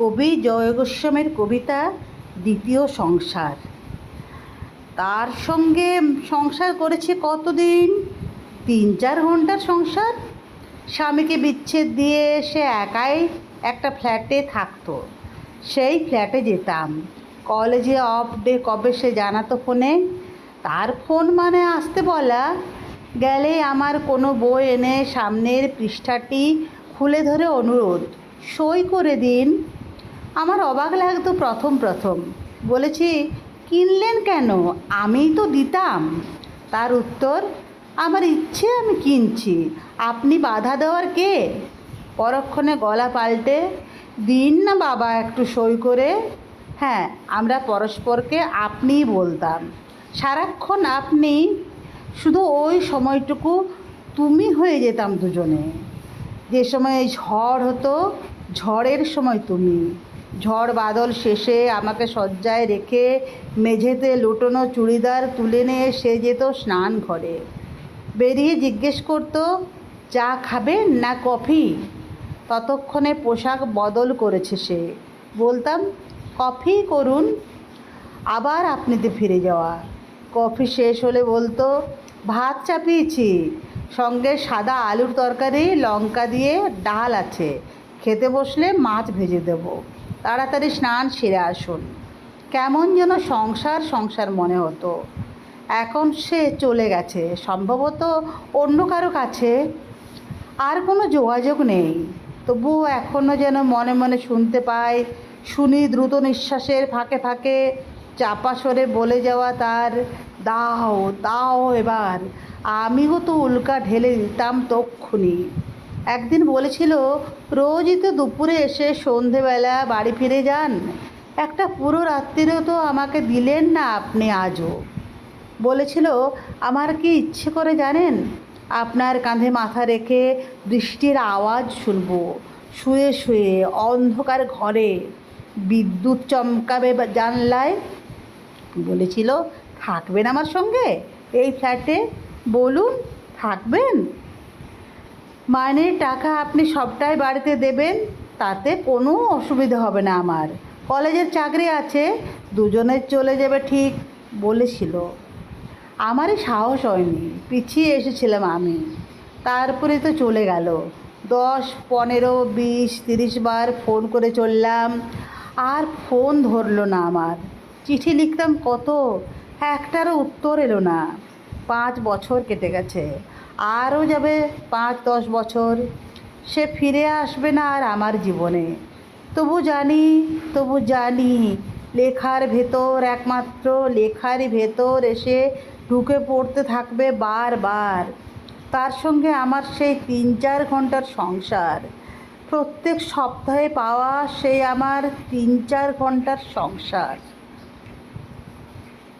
কবি জয় গোস্বামীর কবিতা দ্বিতীয় সংসার। তার সঙ্গে সংসার করেছে কতদিন? তিন চার ঘণ্টার সংসার। স্বামীকে বিচ্ছেদ দিয়ে সে একাই একটা ফ্ল্যাটে থাকতো। সেই ফ্ল্যাটে যেতাম। কলেজে অফ ডে কবে সে জানাতো ফোনে? তার ফোন মানে আসতে বলা। গেলে আমার কোনো বই এনে সামনের পৃষ্ঠাটি খুলে ধরে অনুরোধ, সই করে দিন। আমার অবাক লাগতো প্রথম প্রথম। বলেছি, কিনলেন কেন? আমিই তো দিতাম। তার উত্তর, আমার ইচ্ছে আমি কিনছি। আপনি বাধা দেওয়ার কে? পরক্ষণে গলা পাল্টে, দিন না বাবা, একটু সই করে। হ্যাঁ আমরা পরস্পরকে আপনিই বলতাম। সারাক্ষণ আপনি, শুধু ওই সময়টুকু তুমি হয়ে যেতাম দুজনে। যে সময় ঝড় হতো, ঝড়ের সময় তুমি। ঝড় বাদল শেষে আমাকে শয্যায় রেখে মেঝেতে লুটোনো চুড়িদার তুলে নিয়ে সে যেত স্নান ঘরে। বেরিয়ে জিজ্ঞেস করতো, চা খাবেন না কফি? ততক্ষণে পোশাক বদল করেছে সে। বলতাম, কফি করুন, আবার আপনিতে ফিরে যাওয়া। কফি শেষ হলে বলতো, ভাত চাপিয়েছি, সঙ্গে সাদা আলুর তরকারি, লঙ্কা দিয়ে ডাল আছে, খেতে বসলে মাছ ভেজে দেব। তাড়াতাড়ি স্নান সেরে আসুন। কেমন যেন সংসার সংসার মনে হতো। এখন সে চলে গেছে। সম্ভবত অন্য কারও কাছে। আর কোনো যোগাযোগ নেই। তবুও এখনও যেন মনে মনে শুনতে পাই শুনি দ্রুত নিঃশ্বাসের ফাঁকে ফাঁকে চাপা সরে বলে যাওয়া তার, দাও দাও এবার। আমিও তো উল্কা ঢেলে দিতাম তক্ষুনি। একদিন বলেছিল রোজই তো দুপুরে এসে সন্ধেবেলা বাড়ি ফিরে যান। একটা পুরো রাত্রিরেও তো আমাকে দিলেন না আপনি আজও। বলেছিল, আমার কি ইচ্ছে করে জানেন? আপনার কাঁধে মাথা রেখে বৃষ্টির আওয়াজ শুনব। শুয়ে শুয়ে অন্ধকার ঘরে বিদ্যুৎ চমকাবে জানলায়? বলেছিল, থাকবেন আমার সঙ্গে? এই ফ্ল্যাটে? বলুন, থাকবেন? মাইনের টাকা আপনি সবটাই বাড়িতে দেবেন, তাতে কোনো অসুবিধা হবে না আমার। কলেজের চাকরি আছে দুজনের চলে যাবে ঠিক বলেছিল। আমারই সাহস হয়নি, পিছিয়ে এসেছিলাম আমি। তারপরে তো চলে গেল। দশ, পনেরো, বিশ, তিরিশ বার ফোন করে চললাম, আর ফোন ধরলো না আমার। চিঠি লিখতাম কত, একটারও উত্তর এলো না। পাঁচ বছর কেটে গেছে। আরও যাবে পাঁচ, দশ বছর। সে ফিরে আসবে না আর আমার জীবনে। তবু জানি তবু জানি, লেখার ভেতর একমাত্র, লেখারই ভেতর এসে ঢুকে পড়তে থাকবে বারবার। তার সঙ্গে আমার সেই তিন, চার ঘণ্টার সংসার। প্রত্যেক সপ্তাহে পাওয়া সেই আমার তিন, চার ঘণ্টার সংসার।